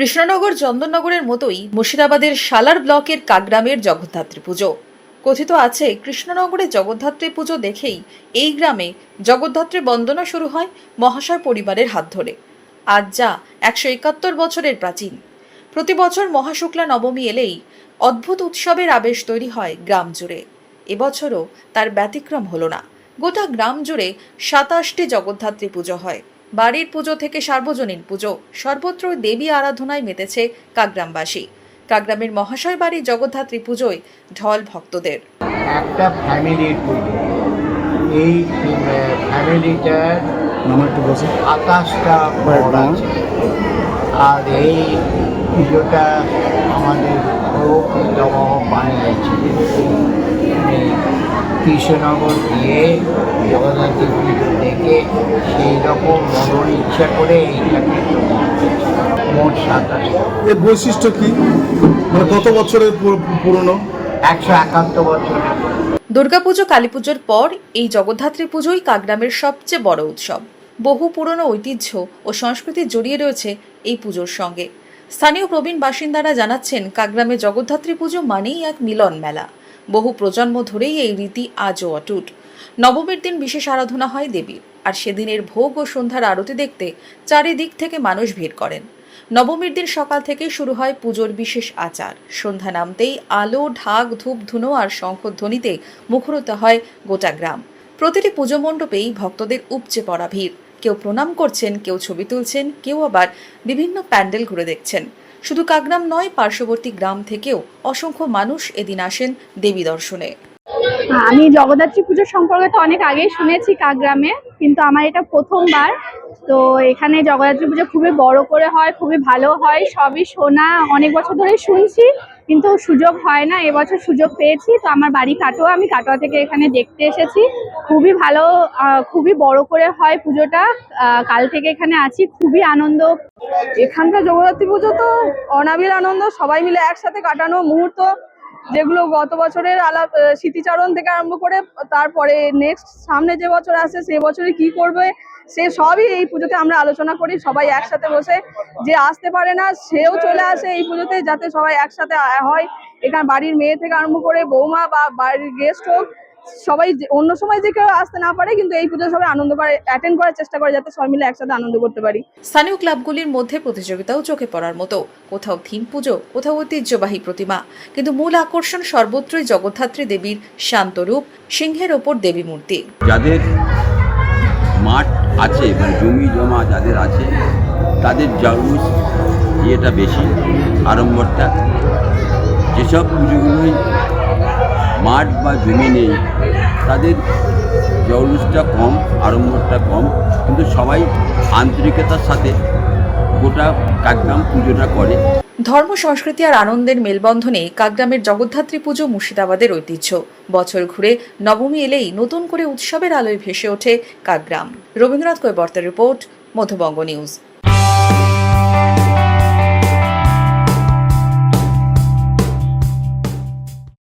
কৃষ্ণনগর, চন্দননগরের মতোই মুর্শিদাবাদের সালার ব্লকের কাগ্রামের জগদ্ধাত্রী পুজো। কথিত আছে, কৃষ্ণনগরে জগদ্ধাত্রী পুজো দেখেই এই গ্রামে জগদ্ধাত্রী বন্দনা শুরু হয় মহাশয় পরিবারের হাত ধরে। আজ যা একশো একাত্তর বছরের প্রাচীন। প্রতি বছর মহাশুক্লা নবমী এলেই অদ্ভুত উৎসবের আবেশ তৈরি হয় গ্রাম জুড়ে। এবছরও তার ব্যতিক্রম হলো না। গোটা গ্রাম জুড়ে সাতাশটি জগদ্ধাত্রী পুজো হয়। বাড়ির পুজো থেকে সার্বজনীন পুজো। সর্বত্র দেবী আরাধনায় মেতেছে কাগ্রামবাসী কাগ্রামের মহাশয় বাড়ির জগদ্ধাত্রী পুজোয় ঢল ভক্তদের। একটা ফ্যামিলির পুজো। এই ফ্যামিলিটার আকাশটা আর এই পুজোটা আমাদের কৃষ্ণনগর দিয়ে জগন্নাথ পুজো দেখে সেই রকম মনের ইচ্ছা করে এইটাকে মোট সাতাশটা এর বৈশিষ্ট্য কি? মানে কত বছরের পুরনো? একশো একাত্তর বছরের দুর্গাপুজো কালীপুজোর পর এই জগদ্ধাত্রী পুজোই কাগ্রামের সবচেয়ে বড় উৎসব। বহু পুরনো ঐতিহ্য ও সংস্কৃতি জড়িয়ে রয়েছে এই পুজোর সঙ্গে। স্থানীয় প্রবীণ বাসিন্দারা জানাচ্ছেন কাগ্রামে জগদ্ধাত্রী পুজো মানেই এক মিলন মেলা। বহু প্রজন্ম ধরেই এই রীতি আজও অটুট। নবমীর দিন বিশেষ আরাধনা হয় দেবীর আর সেদিনের ভোগ ও সন্ধ্যার আরতি দেখতে চারিদিক থেকে মানুষ ভিড় করেন। নবমীর দিন সকাল থেকে শুরু হয় পুজোর বিশেষ আচার। সন্ধ্যা নামতেই আলো, ঢাক, ধূপ, ধুনো আর শঙ্খধ্বনিতে মুখরিত হয় গোটা গ্রাম। প্রতিটি পুজো মণ্ডপেই ভক্তদের উপচে পড়া ভিড়। কেউ প্রণাম করছেন, কেউ ছবি তুলছেন, কেউ আবার বিভিন্ন প্যান্ডেল ঘুরে দেখছেন। শুধু কাগ্রাম নয়, পার্শ্ববর্তী গ্রাম থেকেও অসংখ্য মানুষ এদিন আসেন দেবী দর্শনে। আমি জগদ্ধাত্রী পুজোর সম্পর্কে তো অনেক আগেই শুনেছি কাগ্রামে কিন্তু আমার এটা প্রথমবার। তো এখানে জগদ্ধাত্রী পুজো খুবই বড় করে হয়, খুবই ভালো হয়, সবই শোনা অনেক বছর ধরে শুনছি, কিন্তু সুযোগ হয় না, এবছর সুযোগ পেয়েছি, তো আমার বাড়ি কাটোয়া, আমি কাটোয়া থেকে এখানে দেখতে এসেছি। খুবই ভালো খুবই বড় করে হয় পুজোটা কাল থেকে এখানে আছি, খুবই আনন্দ। এখানকার জগদ্ধাত্রী পুজো তো অনাবিল আনন্দ, সবাই মিলে একসাথে কাটানো মুহূর্ত যেগুলো গত বছরের আলাপ স্মৃতিচারণ থেকে আরম্ভ করে তারপরে নেক্সট সামনে যে বছর আসে সে বছরে কি করবে, সে সবই এই পুজোতে আমরা আলোচনা করি, সবাই একসাথে বসে। যে আসতে পারে না, সেও চলে আসে এই পুজোতে যাতে সবাই একসাথে হয়। এখানে বাড়ির মেয়ে থেকে আরম্ভ করে বৌমা বা বাড়ির গেস্ট হোক সবাই যে- অন্য সময় যে কেউ আসতে না পারে কিন্তু এই পুজো সবাই আনন্দ করে অ্যাটেন্ড করার চেষ্টা করে যাতে সবাই মিলে একসাথে আনন্দ করতে পারি। স্থানীয় ক্লাবগুলির মধ্যে প্রতিযোগিতাও চোখে পড়ার মতো। কোথাও থিম পুজো কোথাও ঐতিহ্যবাহী প্রতিমা। কিন্তু মূল আকর্ষণ সর্বত্রই জগদ্ধাত্রী দেবীর শান্ত রূপ সিংহের ওপর দেবী মূর্তি। যাদের মাঠ আছে মানে জমি জমা যাদের আছে তাদের জলুস ইয়েটা বেশি আড়ম্বরটা। যেসব পুজোগুলোই মাঠ বা জমি নেই, তাদের জলুসটা কম, আড়ম্বরটা কম, কিন্তু সবাই আন্তরিকতার সাথে গোটা কাকগ্রাম পুজোটা করে। ধর্ম, সংস্কৃতি আর আনন্দের মেলবন্ধনে কাকগ্রামের জগদ্ধাত্রী পুজো মুর্শিদাবাদের ঐতিহ্য। বছর ঘুরে নবমী এলেই নতুন করে উৎসবের আলোয় ভেসে ওঠে কাকগ্রাম। রবীন্দ্রনাথ কৈবর্তের রিপোর্ট মধ্যবঙ্গ নিউজ।